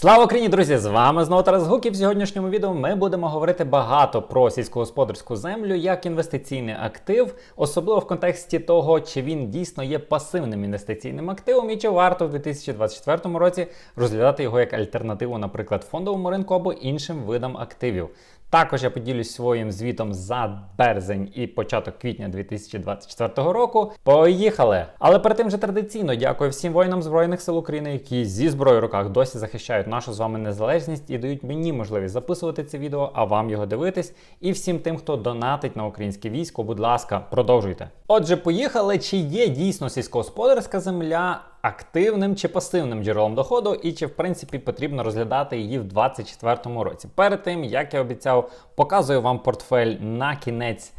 Слава Україні, друзі! З вами знову Тарас Гук і в сьогоднішньому відео ми будемо говорити багато про сільськогосподарську землю як інвестиційний актив, особливо в контексті того, чи він дійсно є пасивним інвестиційним активом і чи варто в 2024 році розглядати його як альтернативу, наприклад, фондовому ринку або іншим видам активів. Також я поділюсь своїм звітом за березень і початок квітня 2024 року. Поїхали! Але перед тим вже традиційно дякую всім воїнам Збройних сил України, які зі зброєю в руках досі захищають нашу з вами незалежність і дають мені можливість записувати це відео, а вам його дивитись. І всім тим, хто донатить на українське військо, будь ласка, продовжуйте. Отже, поїхали. Чи є дійсно сільськогосподарська земля? Активним чи пасивним джерелом доходу, і чи в принципі потрібно розглядати її в 2024 році. Перед тим як я обіцяв, показую вам портфель на кінець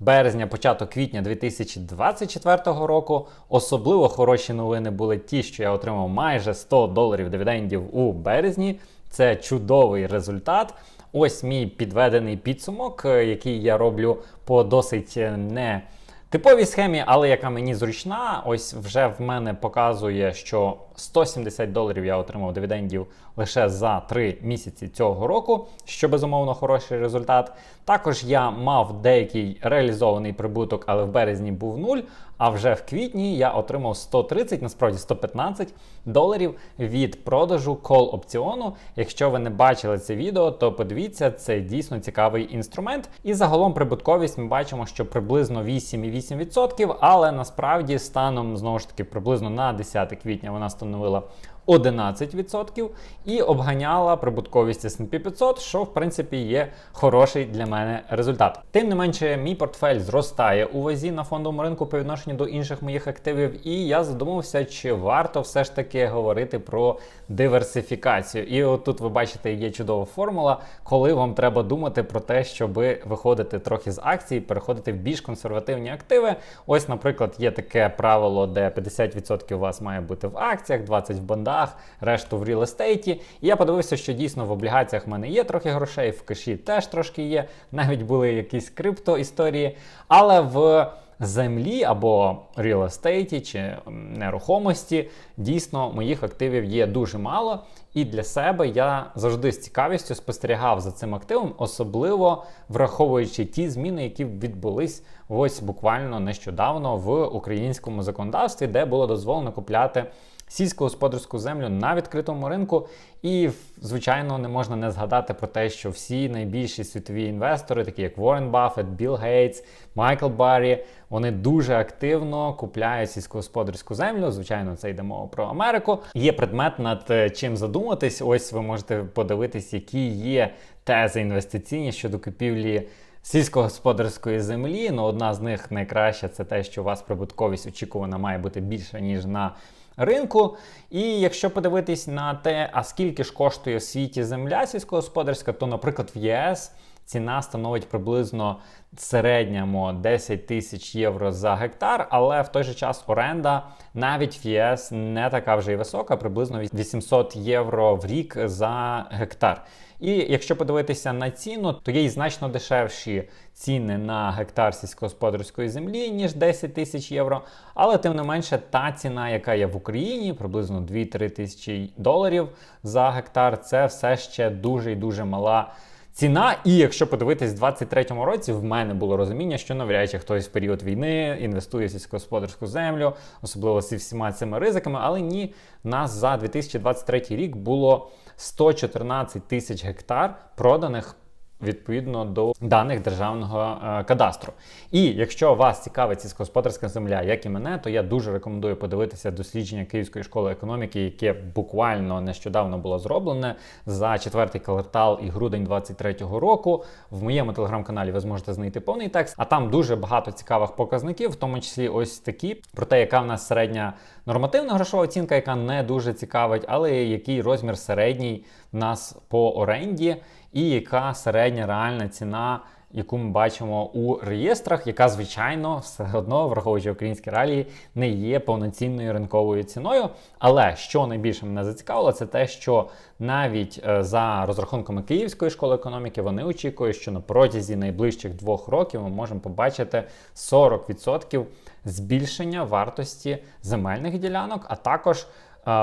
березня, початок квітня 2024 року. Особливо хороші новини були ті, що я отримав майже 100 доларів дивідендів у березні. Це чудовий результат. Ось мій підведений підсумок, е, який я роблю по досить е, не типовій схемі, але яка мені зручна. Ось вже в мене показує, що 170 доларів я отримав дивідендів лише за 3 місяці цього року, що безумовно хороший результат. Також я мав деякий реалізований прибуток, але в березні був нуль. А вже в квітні я отримав 130, насправді 115 доларів від продажу кол опціону. Якщо ви не бачили це відео, то подивіться, це дійсно цікавий інструмент. І загалом прибутковість ми бачимо, що приблизно 8,8%, але насправді станом знову ж таки приблизно на 10 квітня вона становила 11% і обганяла прибутковість S&P 500, що в принципі є хороший для мене результат. Тим не менше, мій портфель зростає у вазі на фондовому ринку по відношенню до інших моїх активів, і я задумався, чи варто все ж таки говорити про диверсифікацію. І от тут ви бачите, є чудова формула, коли вам треба думати про те, щоб виходити трохи з акцій, переходити в більш консервативні активи. Ось, наприклад, є таке правило, де 50% у вас має бути в акціях, 20% в бандах, решту в ріл естейті. І я подивився, що дійсно в облігаціях в мене є трохи грошей, в кеші теж трошки є. Навіть були якісь крипто історії. Але в землі або estate чи нерухомості дійсно моїх активів є дуже мало. І для себе я завжди з цікавістю спостерігав за цим активом, особливо враховуючи ті зміни, які відбулись ось буквально нещодавно в українському законодавстві, де було дозволено купляти сільськогосподарську землю на відкритому ринку. І, звичайно, не можна не згадати про те, що всі найбільші світові інвестори, такі як Уоррен Баффет, Білл Гейтс, Майкл Баррі, вони дуже активно купляють сільськогосподарську землю. Звичайно, це йде мова про Америку. Є предмет над е, чим задуматись. Ось ви можете подивитись, які є тези інвестиційні щодо купівлі. Сільськогосподарської землі, ну одна з них найкраща це те, що у вас прибутковість очікувана має бути більша, ніж на ринку. І якщо подивитись на те, а скільки ж коштує в світі земля сільськогосподарська, то, наприклад, в ЄС ціна становить приблизно середньому 10 тисяч євро за гектар, але в той же час оренда навіть в ЄС не така вже й висока, приблизно 800 євро в рік за гектар. І якщо подивитися на ціну, то є й значно дешевші ціни на гектар сільськогосподарської землі, ніж 10 тисяч євро. Але тим не менше, та ціна, яка є в Україні, приблизно 2-3 тисячі доларів за гектар, це все ще дуже і дуже мала. Ціна, і якщо подивитись, в 23-му році в мене було розуміння, що навряд чи хтось в період війни інвестує в сільськогосподарську землю, особливо зі всіма цими ризиками. Але ні, нас за 2023 рік було 114 тисяч гектар проданих відповідно до даних державного е, кадастру. І якщо вас цікавить сільськогосподарська земля, як і мене, то я дуже рекомендую подивитися дослідження Київської школи економіки, яке буквально нещодавно було зроблене за четвертий квартал і грудень 2023 року. В моєму телеграм-каналі ви зможете знайти повний текст, а там дуже багато цікавих показників, в тому числі ось такі, про те, яка в нас середня нормативна грошова оцінка, яка не дуже цікавить, але який розмір середній в нас по оренді і яка середня реальна ціна, яку ми бачимо у реєстрах, яка, звичайно, все одно, враховуючи українські реалії, не є повноцінною ринковою ціною. Але що найбільше мене зацікавило, це те, що навіть е, за розрахунками Київської школи економіки вони очікують, що на протязі найближчих двох років ми можемо побачити 40% збільшення вартості земельних ділянок, а також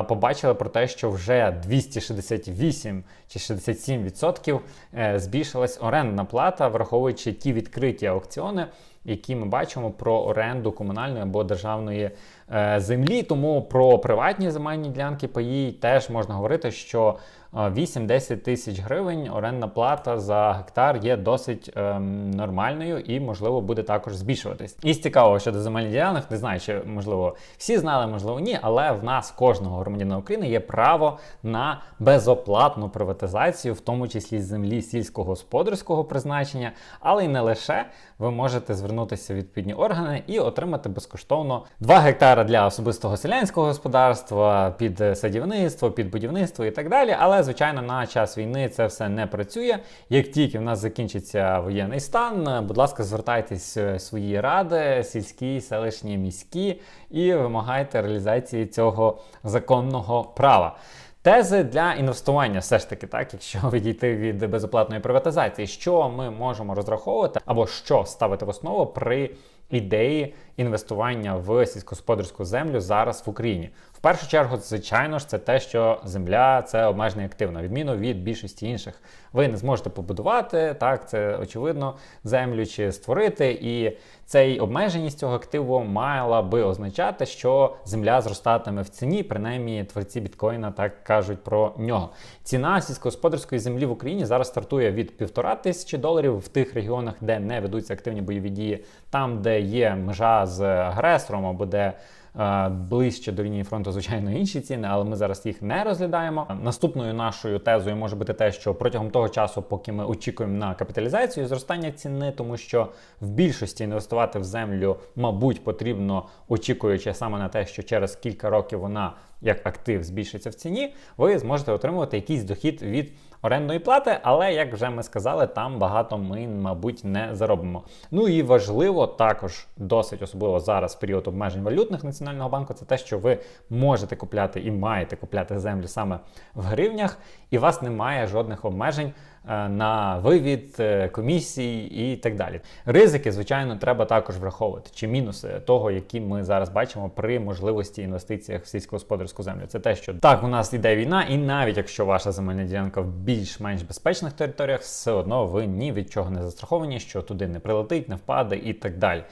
побачили про те, що вже 268 чи 67% е, збільшилась орендна плата, враховуючи ті відкриті аукціони, які ми бачимо про оренду комунальної або державної е, землі. Тому про приватні земельні ділянки паї теж можна говорити, що е, 8-10 тисяч гривень орендна плата за гектар є досить ем, нормальною і, можливо, буде також збільшуватись. І з цікавого щодо земельних ділянок, не знаю, чи можливо всі знали, можливо, ні, але в нас кожного громадянина України є право на безоплатну приватизацію, в тому числі землі сільськогосподарського призначення, але й не лише ви можете звернутися в відповідні органи і отримати безкоштовно 2 гектара для особистого селянського господарства, під е, садівництво, під будівництво і так далі. Але, звичайно, на час війни це все не працює. Як тільки в нас закінчиться воєнний стан, е, будь ласка, звертайтесь в свої ради, сільські, селищні, міські, і вимагайте реалізації цього законного права. Тези для інвестування, все ж таки, так, якщо відійти від безоплатної приватизації, що ми можемо розраховувати, або що ставити в основу при ідеї інвестування в сільськогосподарську землю зараз в Україні. В першу чергу, звичайно ж, це те, що земля це обмежений актив, на відміну від більшості інших. Ви не зможете побудувати, так, це очевидно, землю чи створити. І цей обмеженість цього активу мала би означати, що земля зростатиме в ціні, принаймні творці біткоїна так кажуть про нього. Ціна сільськогосподарської землі в Україні зараз стартує від півтора тисячі доларів в тих регіонах, де не ведуться активні бойові дії, там, де є межа з агресором або де е, ближче до лінії фронту, звичайно, інші ціни, але ми зараз їх не розглядаємо. Наступною нашою тезою може бути те, що протягом того часу, поки ми очікуємо на капіталізацію зростання ціни, тому що в більшості інвестувати в землю, мабуть, потрібно очікуючи саме на те, що через кілька років вона як актив збільшиться в ціні, ви зможете отримувати якийсь дохід від орендної плати, але як вже ми сказали, там багато ми, мабуть, не заробимо. Ну і важливо також досить особливо зараз в період обмежень валютних національного банку, це те, що ви можете купляти і маєте купляти землю саме в гривнях, і у вас немає жодних обмежень. Е, На вивід е, комісій і так далі. Ризики, звичайно, треба також враховувати, чи мінуси того, які ми зараз бачимо при можливості інвестиціях в сільськогосподарську землю. Це те, що так у нас іде війна, і навіть якщо ваша земельна ділянка в більш-менш безпечних територіях, все одно ви ні від чого не застраховані, що туди не прилетить, не впаде і так далі.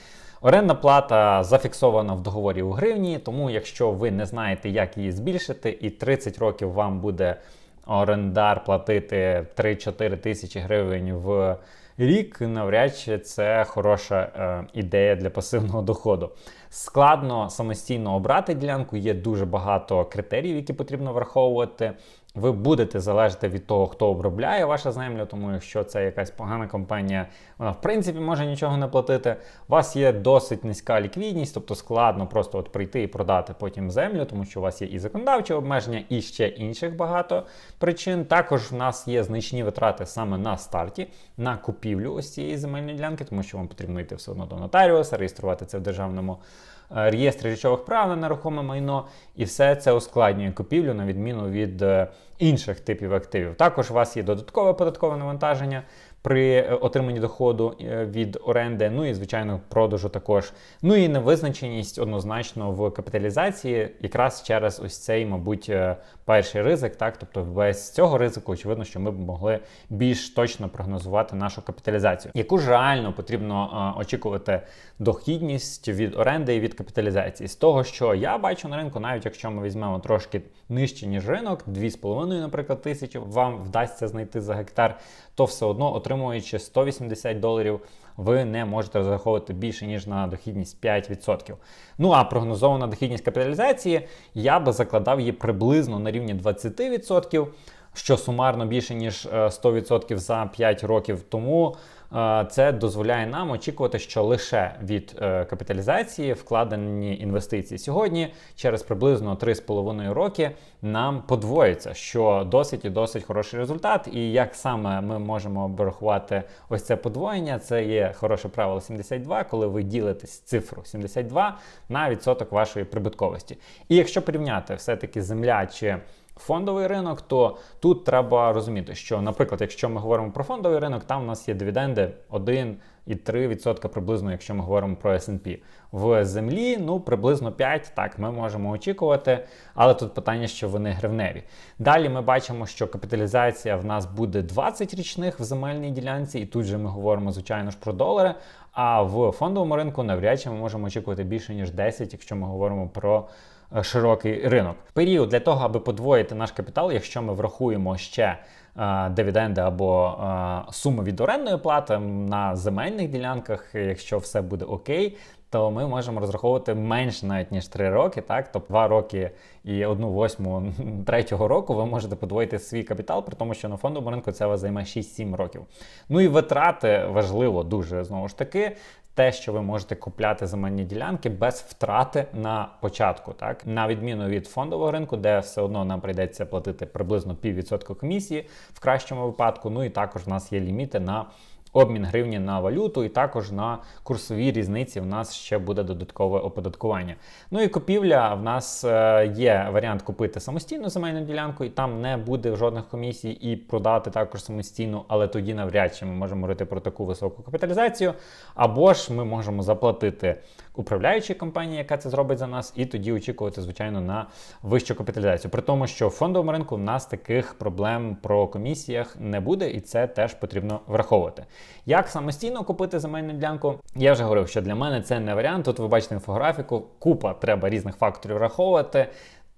Орендна плата зафіксована в договорі у гривні, тому якщо ви не знаєте, як її збільшити, і 30 років вам буде орендар платити 3-4 тисячі гривень в рік, навряд чи це хороша е, ідея для пасивного доходу. Складно самостійно обрати ділянку, є дуже багато критеріїв, які потрібно враховувати. Ви будете залежати від того, хто обробляє вашу землю, тому якщо це якась погана компанія, вона в принципі може нічого не платити. У вас є досить низька ліквідність, тобто складно просто от прийти і продати потім землю, тому що у вас є і законодавчі обмеження, і ще інших багато причин. Також в нас є значні витрати саме на старті, на купівлю ось цієї земельної ділянки, тому що вам потрібно йти все одно до нотаріуса, реєструвати це в державному е, річових речових прав на нерухоме майно, і все це ускладнює купівлю на відміну від е, інших типів активів. Також у вас є додаткове податкове навантаження при е, отриманні доходу е, від оренди, ну і звичайно продажу також. Ну і невизначеність однозначно в капіталізації, якраз через ось цей, мабуть, е, перший ризик. Так, тобто без цього ризику, очевидно, що ми б могли більш точно прогнозувати нашу капіталізацію, яку ж реально потрібно очікувати дохідність від оренди і від капіталізації. З того, що я бачу на ринку, навіть якщо ми візьмемо трошки нижче, ніж ринок, 2,5, наприклад, тисячі вам вдасться знайти за гектар, то все одно, отримуючи 180 доларів, ви не можете розраховувати більше, ніж на дохідність 5%. Ну а прогнозована дохідність капіталізації я би закладав її приблизно на рівні 20%, що сумарно більше, ніж е, 100% за 5 років. Тому е, це дозволяє нам очікувати, що лише від е, капіталізації вкладені інвестиції сьогодні через приблизно 3,5 роки нам подвоїться, що досить і досить хороший результат. І як саме ми можемо обрахувати ось це подвоєння, це є хороше правило 72, коли ви ділитесь цифру 72 на відсоток вашої прибутковості. І якщо порівняти все-таки земля чи фондовий ринок, то тут треба розуміти, що, наприклад, якщо ми говоримо про фондовий ринок, там у нас є дивіденди 1 і 3% приблизно, якщо ми говоримо про S&P. В землі, ну приблизно 5, так ми можемо очікувати, але тут питання, що вони гривневі. Далі ми бачимо, що капіталізація в нас буде 20 річних в земельній ділянці, і тут же ми говоримо, звичайно ж, про долари. А в фондовому ринку навряд чи ми можемо очікувати більше ніж 10, якщо ми говоримо про широкий ринок. Період для того, аби подвоїти наш капітал, якщо ми врахуємо ще е, дивіденди або е, суми від орендної плати на земельних ділянках, якщо все буде окей. То ми можемо розраховувати менш навіть ніж 3 роки, так тобто 2 роки і одну восьму третього року ви можете подвоїти свій капітал, при тому, що на фондовому ринку це вас займе 6-7 років. Ну і витрати важливо дуже знову ж таки те, що ви можете купляти земельні ділянки без втрати на початку, так на відміну від фондового ринку, де все одно нам прийдеться платити приблизно піввідсотка комісії в кращому випадку. Ну і також в нас є ліміти на. Обмін гривні на валюту, і також на курсовій різниці в нас ще буде додаткове оподаткування. Ну і купівля в нас е, є варіант купити самостійну земельну ділянку, і там не буде жодних комісій, і продати також самостійно, але тоді навряд чи ми можемо говорити про таку високу капіталізацію. Або ж ми можемо заплатити управляючій компанії, яка це зробить за нас, і тоді очікувати, звичайно, на вищу капіталізацію. При тому, що в фондовому ринку в нас таких проблем про комісіях не буде, і це теж потрібно враховувати. Як самостійно купити земельну ділянку? Я вже говорив, що для мене це не варіант. Тут ви бачите інфографіку, купа треба різних факторів враховувати.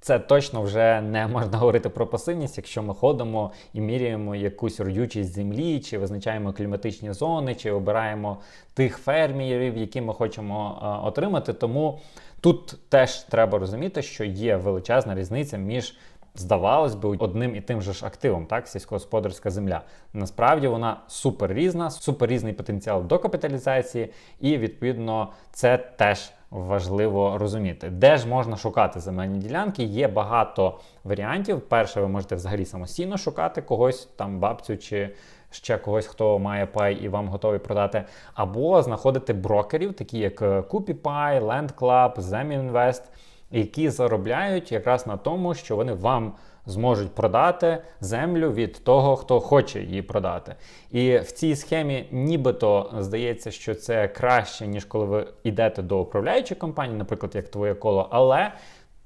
Це точно вже не можна говорити про пасивність, якщо ми ходимо і міряємо якусь родючість землі, чи визначаємо кліматичні зони, чи обираємо тих фермерів, які ми хочемо а, отримати. Тому тут теж треба розуміти, що є величезна різниця між здавалось би, одним і тим же ж активом, так, сільськогосподарська земля. Насправді вона супер різна, супер різний потенціал до капіталізації, і відповідно це теж важливо розуміти. Де ж можна шукати земельні ділянки? Є багато варіантів. Перше, ви можете взагалі самостійно шукати когось, там бабцю чи. Ще когось, хто має пай і вам готовий продати, або знаходити брокерів, такі як CupiPay, LandClub, ZemInvest, які заробляють якраз на тому, що вони вам зможуть продати землю від того, хто хоче її продати. І в цій схемі нібито здається, що це краще, ніж коли ви йдете до управляючої компанії, наприклад, як твоє коло, але.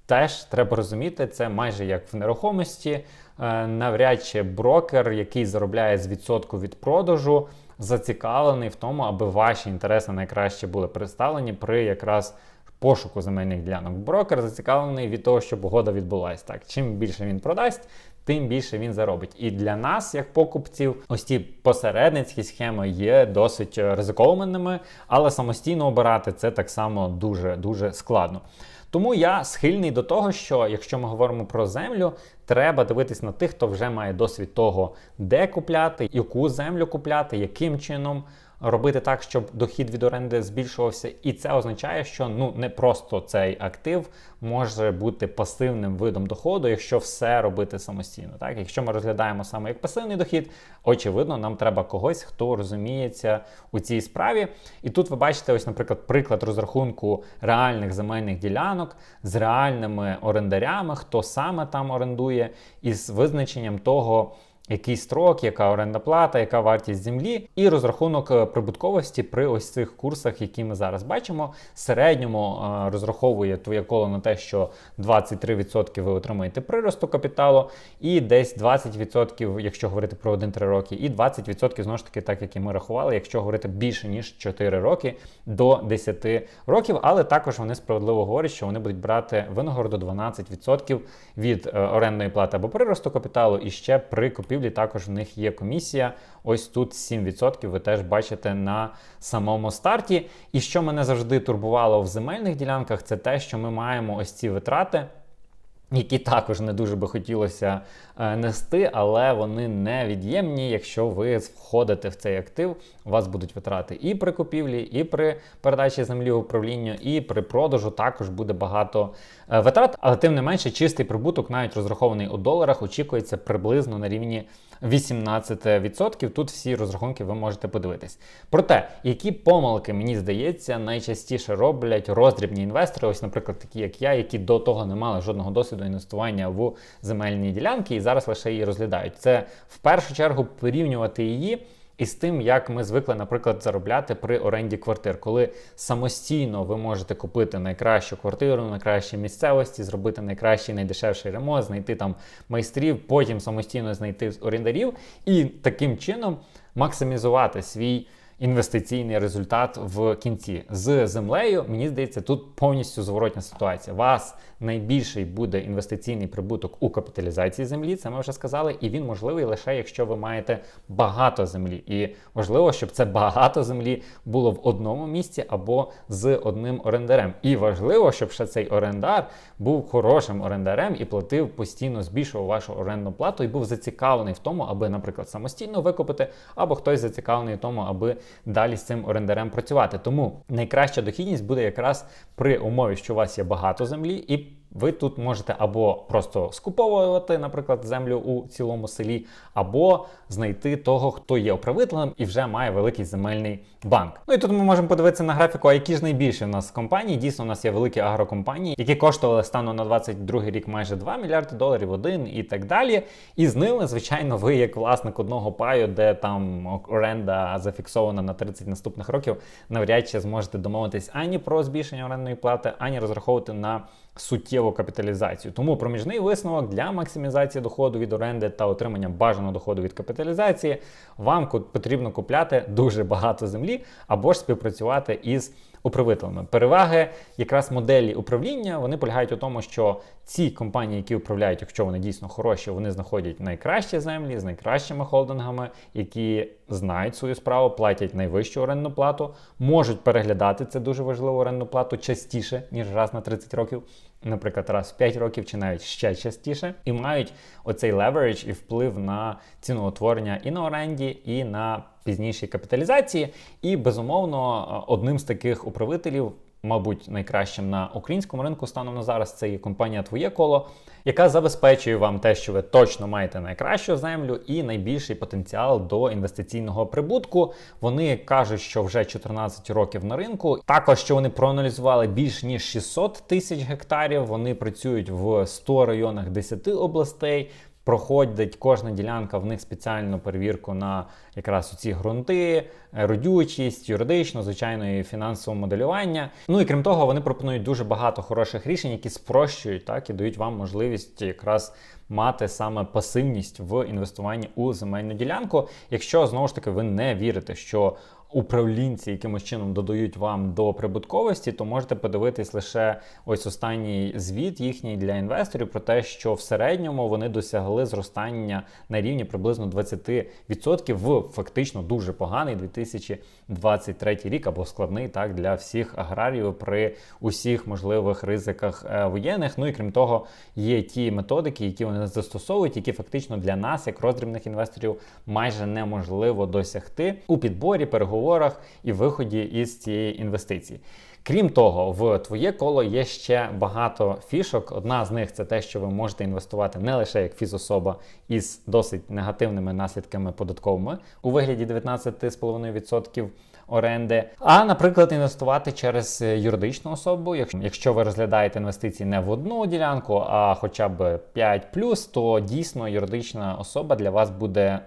Теж треба розуміти, це майже як в нерухомості. Е, навряд чи брокер, який заробляє з відсотку від продажу, зацікавлений в тому, аби ваші інтереси найкраще були представлені при якраз пошуку земельних ділянок. Брокер зацікавлений від того, щоб угода відбулася. Так, чим більше він продасть. Тим більше він заробить. І для нас, як покупців, ось ці посередницькі схеми є досить ризикованими, але самостійно обирати це так само дуже дуже складно. Тому я схильний до того, що якщо ми говоримо про землю, треба дивитись на тих, хто вже має досвід того, де купляти, яку землю купляти, яким чином робити так, щоб дохід від оренди збільшувався, і це означає, що ну не просто цей актив може бути пасивним видом доходу, якщо все робити самостійно. Так, якщо ми розглядаємо саме як пасивний дохід, очевидно, нам треба когось, хто розуміється у цій справі. І тут ви бачите, ось, наприклад, приклад розрахунку реальних земельних ділянок з реальними орендарями, хто саме там орендує, і з визначенням того який строк, яка оренда плата, яка вартість землі, і розрахунок е, прибутковості при ось цих курсах, які ми зараз бачимо. В середньому е, розраховує твоє коло на те, що 23% ви отримаєте приросту капіталу, і десь 20%, якщо говорити про 1-3 роки, і 20% знову ж таки, так як і ми рахували, якщо говорити більше ніж 4 роки до 10 років. Але також вони справедливо говорять, що вони будуть брати винагороду 12% від е, орендної плати або приросту капіталу, і ще при купівлі купівлі також в них є комісія. Ось тут 7% ви теж бачите на самому старті. І що мене завжди турбувало в земельних ділянках, це те, що ми маємо ось ці витрати які також не дуже би хотілося нести, але вони невід'ємні. Якщо ви входите в цей актив, у вас будуть витрати і при купівлі, і при передачі землі в управління, і при продажу також буде багато е, витрат. Але тим не менше, чистий прибуток, навіть розрахований у доларах, очікується приблизно на рівні 18%. Тут всі розрахунки ви можете подивитись. Проте, які помилки, мені здається, найчастіше роблять роздрібні інвестори, ось, наприклад, такі як я, які до того не мали жодного досвіду інвестування в земельні ділянки зараз лише її розглядають. Це в першу чергу порівнювати її і з тим, як ми звикли, наприклад, заробляти при оренді квартир, коли самостійно ви можете купити найкращу квартиру, найкращі місцевості, зробити найкращий, найдешевший ремонт, знайти там майстрів, потім самостійно знайти орендарів і таким чином максимізувати свій інвестиційний результат в кінці. З землею, мені здається, тут повністю зворотня ситуація. Вас найбільший буде інвестиційний прибуток у капіталізації землі, це ми вже сказали, і він можливий лише якщо ви маєте багато землі. І важливо, щоб це багато землі було в одному місці або з одним орендарем. І важливо, щоб ще цей орендар був хорошим орендарем і платив постійно, збільшував вашу орендну плату і був зацікавлений в тому, аби, наприклад, самостійно викупити, або хтось зацікавлений в тому, аби далі з цим орендарем працювати. Тому найкраща дохідність буде якраз при умові, що у вас є багато землі, і ви тут можете або просто скуповувати, наприклад, землю у цілому селі, або знайти того, хто є управителем і вже має великий земельний банк. Ну і тут ми можемо подивитися на графіку, а які ж найбільше в нас компанії. Дійсно, у нас є великі агрокомпанії, які коштували станом на 22 рік майже 2 мільярди доларів, один і так далі. І з ними, звичайно, ви, як власник одного паю, де там оренда зафіксована на 30 наступних років, навряд чи зможете домовитись ані про збільшення орендної плати, ані розраховувати на суттєву капіталізацію. Тому проміжний висновок для максимізації доходу від оренди та отримання бажаного доходу від капіталізації вам потрібно купляти дуже багато землі або ж співпрацювати із управителями. Переваги якраз моделі управління вони полягають у тому, що ці компанії, які управляють, якщо вони дійсно хороші, вони знаходять найкращі землі з найкращими холдингами, які знають свою справу, платять найвищу орендну плату, можуть переглядати це дуже важливу орендну плату частіше ніж раз на 30 років наприклад, раз в 5 років чи навіть ще частіше, і мають оцей левередж і вплив на ціноутворення і на оренді, і на пізнішій капіталізації. І безумовно, одним з таких управителів мабуть, найкращим на українському ринку станом на зараз це є компанія Твоє коло, яка забезпечує вам те, що ви точно маєте найкращу землю і найбільший потенціал до інвестиційного прибутку. Вони кажуть, що вже 14 років на ринку. Також що вони проаналізували більш ніж 600 тисяч гектарів. Вони працюють в 100 районах 10 областей. Проходить кожна ділянка в них спеціальну перевірку на якраз ці ґрунти, родючість, юридично, звичайно, і фінансове моделювання. Ну і крім того, вони пропонують дуже багато хороших рішень, які спрощують так і дають вам можливість якраз мати саме пасивність в інвестуванні у земельну ділянку, якщо знову ж таки ви не вірите, що управлінці якимось чином додають вам до прибутковості, то можете подивитись лише ось останній звіт їхній для інвесторів про те, що в середньому вони досягли зростання на рівні приблизно 20% в фактично дуже поганий 2023 рік або складний так для всіх аграріїв при усіх можливих ризиках е, воєнних. Ну і крім того, є ті методики, які вони застосовують, які фактично для нас, як роздрібних інвесторів, майже неможливо досягти у підборі переговорів переговорах і виході із цієї інвестиції. Крім того, в твоє коло є ще багато фішок. Одна з них це те, що ви можете інвестувати не лише як фізособа із досить негативними наслідками податковими у вигляді 19,5% оренди, а, наприклад, інвестувати через юридичну особу. Якщо ви розглядаєте інвестиції не в одну ділянку, а хоча б 5 то дійсно юридична особа для вас буде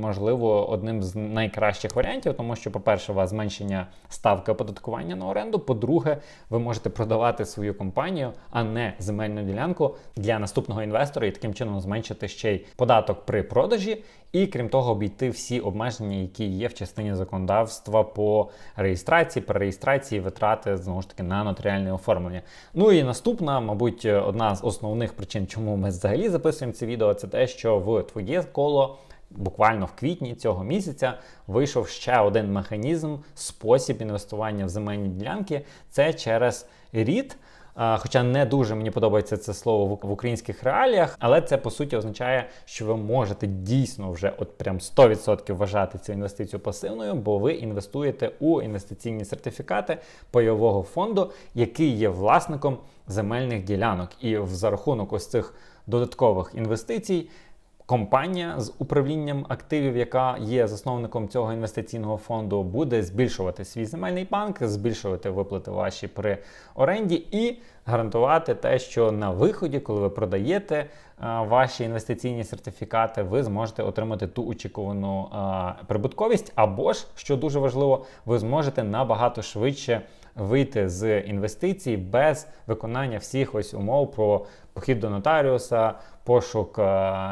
можливо одним з найкращих варіантів, тому що, по-перше, у вас зменшення ставки оподаткування на оренду. По-друге, ви можете продавати свою компанію, а не земельну ділянку для наступного інвестора і таким чином зменшити ще й податок при продажі і крім того, обійти всі обмеження, які є в частині законодавства по реєстрації, перереєстрації, витрати знову ж таки на нотаріальне оформлення. Ну і наступна, мабуть, одна з основних причин, чому ми взагалі записуємо це відео, це те, що в твоє коло. Буквально в квітні цього місяця вийшов ще один механізм, спосіб інвестування в земельні ділянки. Це через рід. Хоча не дуже мені подобається це слово в українських реаліях, але це по суті означає, що ви можете дійсно вже от прям 100% вважати цю інвестицію пасивною, бо ви інвестуєте у інвестиційні сертифікати пайового фонду, який є власником земельних ділянок. І за рахунок ось цих додаткових інвестицій компанія з управлінням активів, яка є засновником цього інвестиційного фонду, буде збільшувати свій земельний банк, збільшувати виплати ваші при оренді і гарантувати те, що на виході, коли ви продаєте е, ваші інвестиційні сертифікати, ви зможете отримати ту очікувану е, прибутковість, або ж, що дуже важливо, ви зможете набагато швидше вийти з інвестицій без виконання всіх ось умов про похід до нотаріуса, пошук е,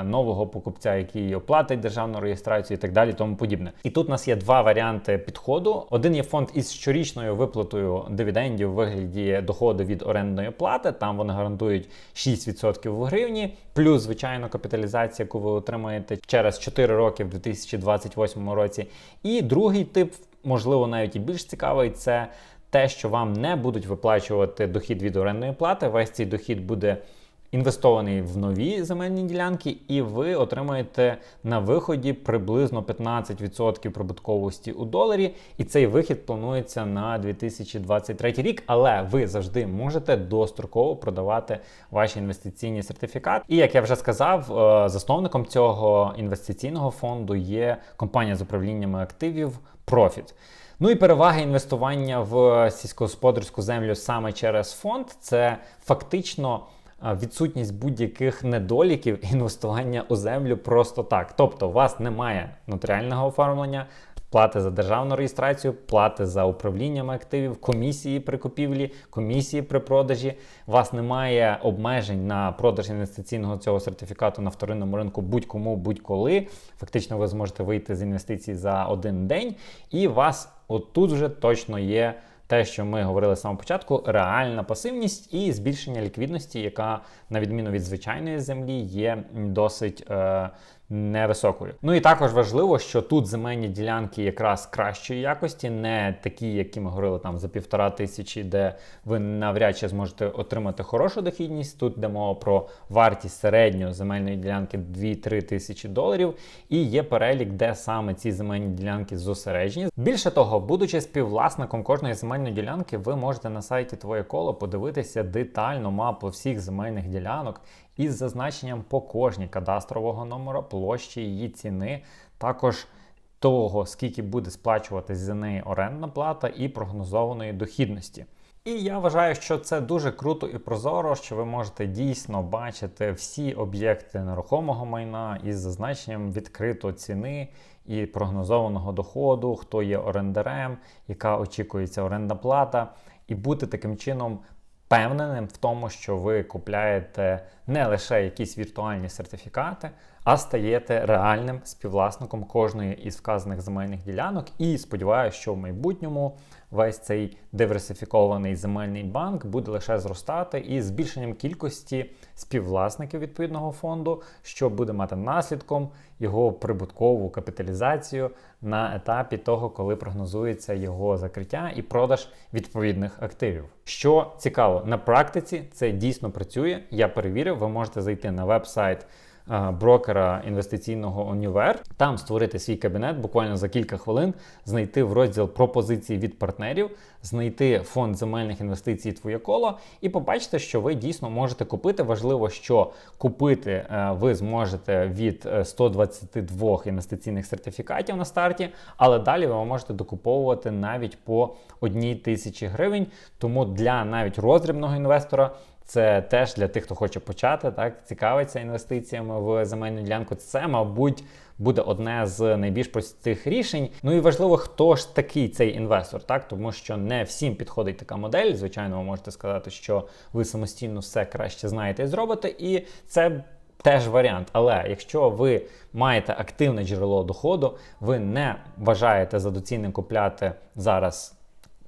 нового покупця, який оплатить державну реєстрацію, і так далі, тому подібне. І тут у нас є два варіанти підходу. Один є фонд із щорічною виплатою дивідендів у вигляді доходу від орендної плати. Там вони гарантують 6% в гривні, плюс звичайно капіталізація, яку ви отримаєте через 4 роки в 2028 році. І другий тип, можливо, навіть і більш цікавий, це те, що вам не будуть виплачувати дохід від орендної плати. Весь цей дохід буде інвестований в нові земельні ділянки, і ви отримаєте на виході приблизно 15% прибутковості у доларі. І цей вихід планується на 2023 рік. Але ви завжди можете достроково продавати ваші інвестиційні сертифікати. І як я вже сказав, е, засновником цього інвестиційного фонду є компанія з управліннями активів Profit. Ну і переваги інвестування в сільськогосподарську землю саме через фонд це фактично відсутність будь-яких недоліків інвестування у землю просто так. Тобто, у вас немає нотаріального оформлення. Плати за державну реєстрацію, плати за управлінням активів, комісії при купівлі, комісії при продажі. У вас немає обмежень на продаж інвестиційного цього сертифікату на вторинному ринку будь-кому, будь-коли. Фактично, ви зможете вийти з інвестицій за один день, і у вас отут вже точно є те, що ми говорили з самого початку, реальна пасивність і збільшення ліквідності, яка, на відміну від звичайної землі, є досить. Е, невисокою. Ну і також важливо, що тут земельні ділянки якраз кращої якості, не такі, які ми говорили там за півтора тисячі, де ви навряд чи зможете отримати хорошу дохідність. Тут йде мова про вартість середньої земельної ділянки 2-3 тисячі доларів. І є перелік, де саме ці земельні ділянки зосереджені. Більше того, будучи співвласником кожної земельної ділянки, ви можете на сайті Твоє коло подивитися детально мапу всіх земельних ділянок із зазначенням по кожній кадастрового номера, площі її ціни, також того, скільки буде сплачуватись за неї орендна плата і прогнозованої дохідності. І я вважаю, що це дуже круто і прозоро, що ви можете дійсно бачити всі об'єкти нерухомого майна із зазначенням відкрито ціни і прогнозованого доходу, хто є орендарем, яка очікується орендна плата, і бути таким чином впевненим в тому, що ви купляєте не лише якісь віртуальні сертифікати, а стаєте реальним співвласником кожної із вказаних земельних ділянок. І сподіваюся, що в майбутньому весь цей диверсифікований земельний банк буде лише зростати із збільшенням кількості співвласників відповідного фонду, що буде мати наслідком його прибуткову капіталізацію на етапі того, коли прогнозується його закриття і продаж відповідних активів. Що цікаво, на практиці це дійсно працює. Я перевірив, ви можете зайти на веб-сайт брокера інвестиційного універ, там створити свій кабінет буквально за кілька хвилин, знайти в розділ пропозиції від партнерів, знайти фонд земельних інвестицій Твоє коло і побачите, що ви дійсно можете купити. Важливо, що купити е, ви зможете від 122 е, інвестиційних сертифікатів на старті, але далі ви можете докуповувати навіть по одній тисячі гривень. Тому для навіть роздрібного інвестора. Це теж для тих, хто хоче почати, так цікавиться інвестиціями в земельну ділянку. Це, мабуть, буде одне з найбільш простих рішень. Ну і важливо, хто ж такий цей інвестор, так тому що не всім підходить така модель. Звичайно, ви можете сказати, що ви самостійно все краще знаєте і зробите, і це. Теж варіант, але якщо ви маєте активне джерело доходу, ви не вважаєте за доцільним купляти зараз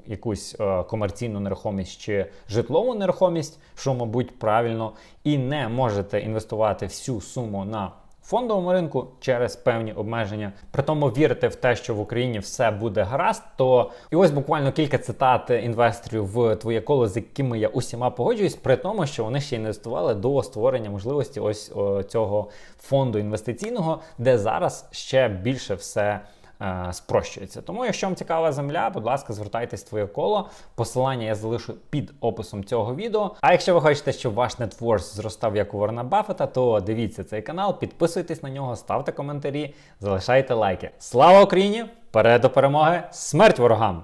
якусь е, комерційну нерухомість чи житлову нерухомість, що, мабуть, правильно, і не можете інвестувати всю суму на фондовому ринку через певні обмеження. При тому вірите в те, що в Україні все буде гаразд. То і ось буквально кілька цитат інвесторів в твоє коло, з якими я усіма погоджуюсь, при тому, що вони ще інвестували до створення можливості ось о, цього фонду інвестиційного, де зараз ще більше все. Е, спрощується. Тому, якщо вам цікава земля, будь ласка, звертайтесь в твоє коло. Посилання я залишу під описом цього відео. А якщо ви хочете, щоб ваш нетворс зростав як у Ворна Баффета, то дивіться цей канал, підписуйтесь на нього, ставте коментарі, залишайте лайки. Слава Україні! Вперед до перемоги! Смерть ворогам!